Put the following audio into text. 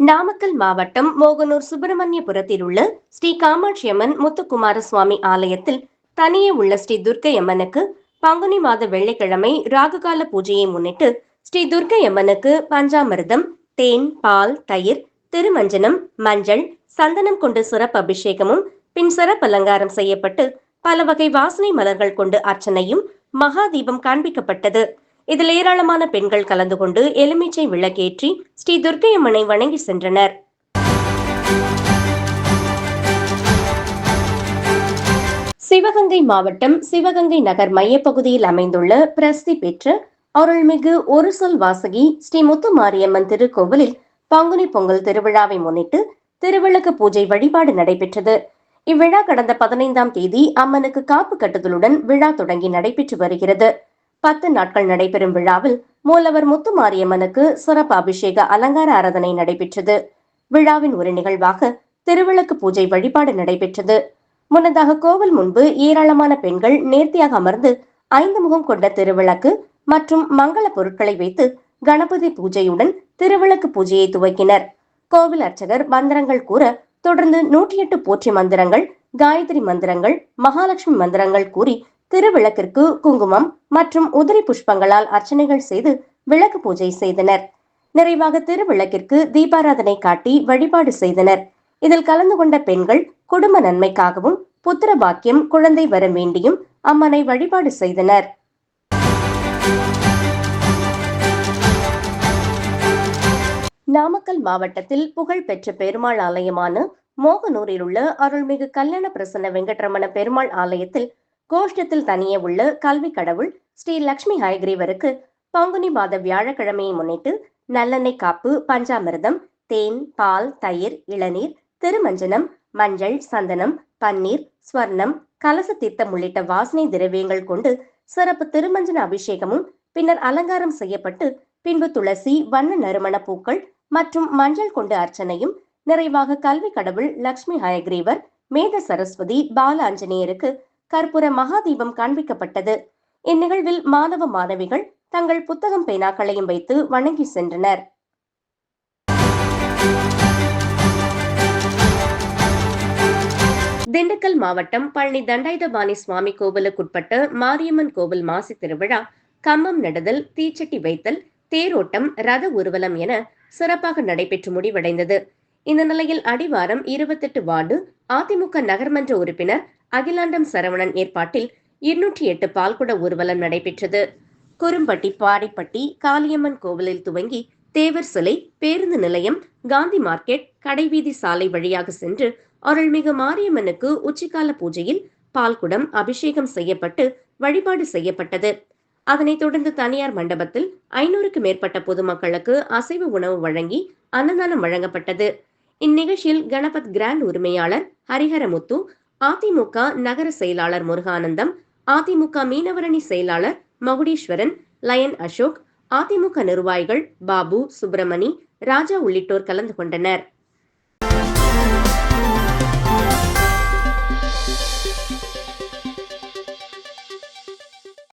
நாமக்கல் மாவட்டம் மோகனூர் சுப்பிரமணியபுரத்தில் உள்ள ஸ்ரீ காமாட்சியம்மன் முத்துக்குமார சுவாமி ஆலயத்தில் தனியே உள்ள ஸ்ரீ துர்க்கையம்மனுக்கு பங்குனி மாத வெள்ளிக்கிழமை ராகுகால பூஜையை முன்னிட்டு ஸ்ரீ துர்க்கையம்மனுக்கு பஞ்சாமிர்தம் தேன் பால் தயிர் திருமஞ்சனம் மஞ்சள் சந்தனம் கொண்டு சிறப்பு அபிஷேகமும் பின் சிறப்பு அலங்காரம் செய்யப்பட்டு பல வகை வாசனை மலர்கள் கொண்டு அர்ச்சனையும் மகாதீபம் காண்பிக்கப்பட்டது. இதில் ஏராளமான பெண்கள் கலந்து கொண்டு எலுமிச்சை விளக்கேற்றி ஸ்ரீ துர்க்கையம்மனை வணங்கி சென்றனர். சிவகங்கை மாவட்டம் சிவகங்கை நகர் மையப்பகுதியில் அமைந்துள்ள பிரசித்தி பெற்ற அருள்மிகு ஒரு சொல் வாசகி ஸ்ரீ முத்து மாரியம்மன் திருக்கோவிலில் பங்குனி பொங்கல் திருவிழாவை முன்னிட்டு திருவிளக்கு பூஜை வழிபாடு நடைபெற்றது. இவ்விழா கடந்த பதினைந்தாம் தேதி அம்மனுக்கு காப்பு கட்டுதலுடன் விழா தொடங்கி நடைபெற்று வருகிறது. பத்து நாட்கள் நடைபெறும் விழாவில் மூலவர் முத்துமாரியம்மனுக்கு சிறப்பு அபிஷேக அலங்கார ஆராதனை நடைபெற்றது. விழாவின் ஒரு நிகழ்வாக திருவிளக்கு பூஜை வழிபாடு நடைபெற்றது. முன்னதாக கோவில் முன்பு ஏராளமான பெண்கள் நேர்த்தியாக அமர்ந்து ஐந்து முகம் கொண்ட திருவிளக்கு மற்றும் மங்கள பொருட்களை வைத்து கணபதி பூஜையுடன் திருவிளக்கு பூஜையை துவக்கினர். கோவில் அர்ச்சகர் மந்திரங்கள் கூற தொடர்ந்து நூற்றி எட்டு போற்றி மந்திரங்கள் காயத்ரி மந்திரங்கள் மகாலட்சுமி மந்திரங்கள் கூறி திருவிளக்கிற்கு குங்குமம் மற்றும் உதிரி புஷ்பங்களால் அர்ச்சனைகள் செய்து விளக்கு பூஜை செய்தனர். நிறைவாக திருவிளக்கிற்கு தீபாராதனை காட்டி வழிபாடு செய்தனர். இதில் கலந்து கொண்ட பெண்கள் குடும்ப நன்மைக்காகவும் புத்திர பாக்கியம் குழந்தை வர வேண்டியும் அம்மனை வழிபாடு செய்தனர். நாமக்கல் மாவட்டத்தில் புகழ்பெற்ற பெருமாள் ஆலயமான மோகனூரில் உள்ள அருள்மிகு கல்யாண பிரசன்ன வெங்கட்ரமண பெருமாள் ஆலயத்தில் கோஷ்டத்தில் தனியே உள்ள கல்வி கடவுள் ஸ்ரீ லக்ஷ்மி ஹயக்ரீவருக்கு பங்குனி மாத வியாழக்கிழமையை முன்னிட்டு நல்லெண்ணெய் காப்பு பஞ்சாமிர்தம் தேன் பால் தயிர் இளநீர் திருமஞ்சனம் மஞ்சள் சந்தனம் பன்னீர் ஸ்வர்ணம் கலச தீர்த்தம் உள்ளிட்ட வாசனை திரவியங்கள் கொண்டு சிறப்பு திருமஞ்சன அபிஷேகமும் பின்னர் அலங்காரம் செய்யப்பட்டு பின்பு துளசி வண்ண நறுமண பூக்கள் மற்றும் மஞ்சள் கொண்டு அர்ச்சனையும் நிறைவாக கல்வி கடவுள் லக்ஷ்மி ஹயக்ரீவர் மேத சரஸ்வதி பால ஆஞ்சநேயருக்கு கற்பூர மகாதீபம் காண்பிக்கப்பட்டது. இந்நிகழ்வில் மாணவ மாணவிகள் தங்கள் புத்தகம் பேனாக்களையும் வைத்து வணங்கி சென்றனர். திண்டுக்கல் மாவட்டம் பழனி தண்டாயுதபாணி சுவாமி கோவிலுக்குட்பட்ட மாரியம்மன் கோவில் மாசி திருவிழா கம்பம் நடுதல் தீச்சட்டி வைத்தல் தேரோட்டம் ரத ஊர்வலம் என சிறப்பாக நடைபெற்று முடிவடைந்தது. இந்த நிலையில் அடிவாரம் இருபத்தெட்டு வார்டு அதிமுக நகர்மன்ற உறுப்பினர் அகிலாண்டம் சரவணன் ஏற்பாட்டில் இருநூற்றி எட்டு பால்குட ஊர்வலம் நடைபெற்றது. குறும்பட்டி பாடிப்பட்டி காளியம்மன் கோவிலில் துவங்கி தேவர் சிலை பேருந்து நிலையம் காந்தி மார்க்கெட் கடைவீதி சாலை வழியாக சென்று அருள்மிகு மாரியம்மனுக்கு உச்சிக்கால பூஜையில் பால்குடம் அபிஷேகம் செய்யப்பட்டு வழிபாடு செய்யப்பட்டது. அதனைத் தொடர்ந்து தனியார் மண்டபத்தில் ஐநூறுக்கு மேற்பட்ட பொதுமக்களுக்கு அசைவ உணவு வழங்கி அன்னதானம் வழங்கப்பட்டது. இந்நிகழ்ச்சியில் கணபத் கிராண்ட் உரிமையாளர் ஹரிஹரமுத்து அதிமுக நகர செயலாளர் முருகானந்தம் அதிமுக மீனவரணி செயலாளர் மகுடீஸ்வரன் லயன் அசோக் அதிமுக நிர்வாகிகள் பாபு சுப்பிரமணி ராஜா உள்ளிட்டோர் கலந்து கொண்டனர்.